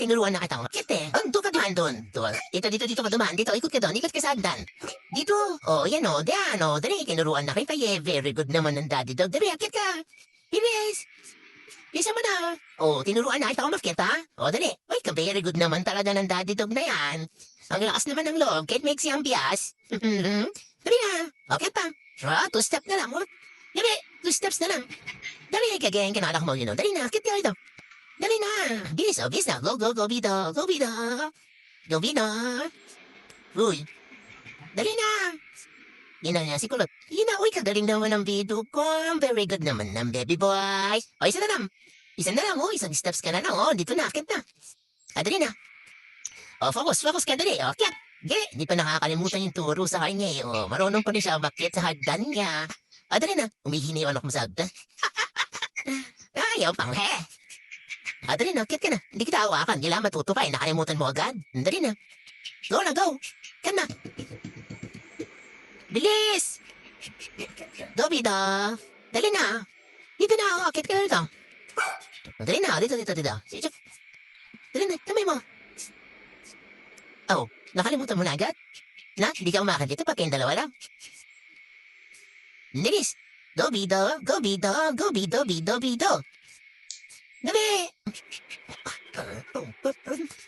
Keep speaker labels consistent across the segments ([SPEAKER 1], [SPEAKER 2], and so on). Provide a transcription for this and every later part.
[SPEAKER 1] tinuruan na kita. Ang doon ka dumaan doon. Doon. Dito, dito, dito ka dumaan. Dito, ikot ka doon. Ikot ka sa hagdan. Dito. Oh, yan o. Diyan o. Dali, tinuruan na kita eh. Very good naman ng daddy dog. Dali, akyat ka. Bilis. Bisa mo na. Oh, tinuruan na kita umakyat ha. Oh, dali. Uy, ka very good naman talaga ng daddy dog na yan. Ang lakas naman ng loob. Kahit may siyang bias. dali na. Akyat pa. Ah, two step na lang. oh. Dali, two steps na lang. Dali, kagayan ka na anak mo yun. oh. Dali na, akyat ka ito. Dali na. Bilis, oh, bilis na. Go, go, go, Bida. Go, Bida. Go, Bida. Uy. Dali na. Na niya, si Kulot. Na, uy, kagaling naman ang video ko. Very good naman ng baby boy. O, isa na lang. Isa na lang, oh. Isang steps ka na lang, oh. Dito na, akit na. Ah, dali na. O, focus, focus ka, dali. O, akit. Ge, di pa nakakalimutan yung turo sa kanya, eh. O, marunong pa rin siya umakyat sa hagdan niya. Ah, dali na. Umihini yung anak mo sa hagdan. Ayaw pang he. Ah, dali na, akit ka na. Hindi kita hawakan. Kailangan matuto ka, eh. Nakalimutan mo agad. Dali na. Go na, go. Kan na. Bilis! Dobida! Dali na! Dito na ako, akit ka na dito. Dali na, dito, dito, dito. Sige, Dali na, kamay mo. Oh, nakalimutan mo na agad? Na, hindi ka umakit dito pag kayong dalawa lang. Bilis! Dobido, gobido, gobido, bido, bido. Dali!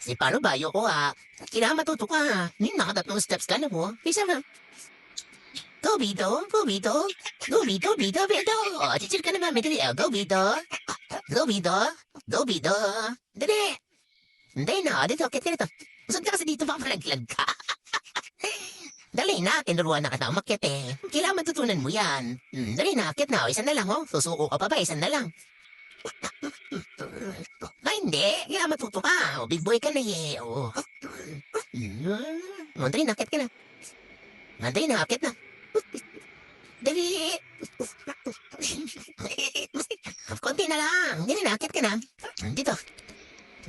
[SPEAKER 1] Si paano ba? Ayoko ah. Kailangan matuto ka ha. Yung nakatatlong steps ka na mo. Isa na. Go, Bito. Go, Bito. Bito, Bito. Oh, chichir ka naman. May dali. Oh, Go, Bito. Go, Bito. Go, Bito. Dali. Hindi na. Dito, kit dito. Usad ka kasi dito. Baka malaglag ka. Dali na, tinuruan na kita umakyat eh. Kailangan matutunan mo yan. Hmm, dali na, akit na. O, isa na lang, oh. Susuko ka pa ba? Isa na lang. Ay, hindi. Kailangan matuto ka. O, big boy ka na eh. O. O, dali na, akit ka na. Ah, Dali na. Dali! Konti na lang. Dali na, akit ka na. Dito.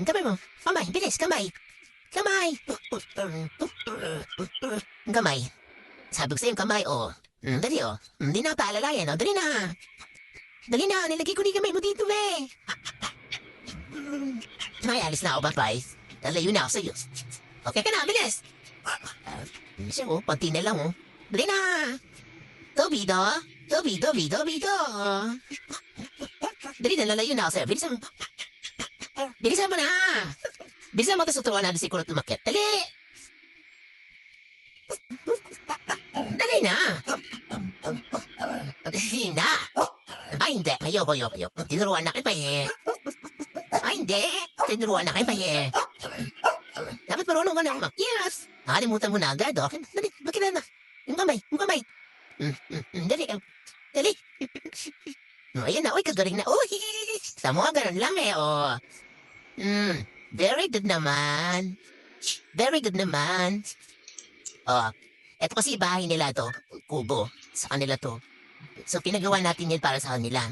[SPEAKER 1] Kamay mo. Kamay, bilis, kamay. Kamay. Kamay. Sabi ko sa'yo, kamay, oh. Mm, dali, oh. Hindi na paalalayan, oh. Dali na. Dali na, nilagay ko ni kamay mo dito, eh. May alis na ako, bye-bye. Lalayo na ako sa'yo. Okay ka na, bilis. Siya, oh, pati na lang, oh. Dali na. Dobido. Dobido, bido, bido. Dali na, lalayo na ako sa'yo. Bilisan mo. Bilisan mo na. Bilisan mo, tapos tuturuan natin si Kulot umakyat. Dali. Dali na. Dali na. Ay, hindi. Ayoko, ayoko, ayoko. Tinuruan na kita eh. Ay, hindi. Tinuruan na kita eh. Dapat marunong ka na umakyat. Nakalimutan mo na agad, oh. Dali, na? Yung kamay, yung kamay. Mm, mm, mm, dali, oh. dali. Oh, ayan na, uy, kagaling na. Uy, sa mga ganun lang eh, oh. Mm, very good naman. Very good naman. Oh, eto kasi bahay nila to, kubo. Sa kanila to. So, pinagawa natin yan para sa kanila.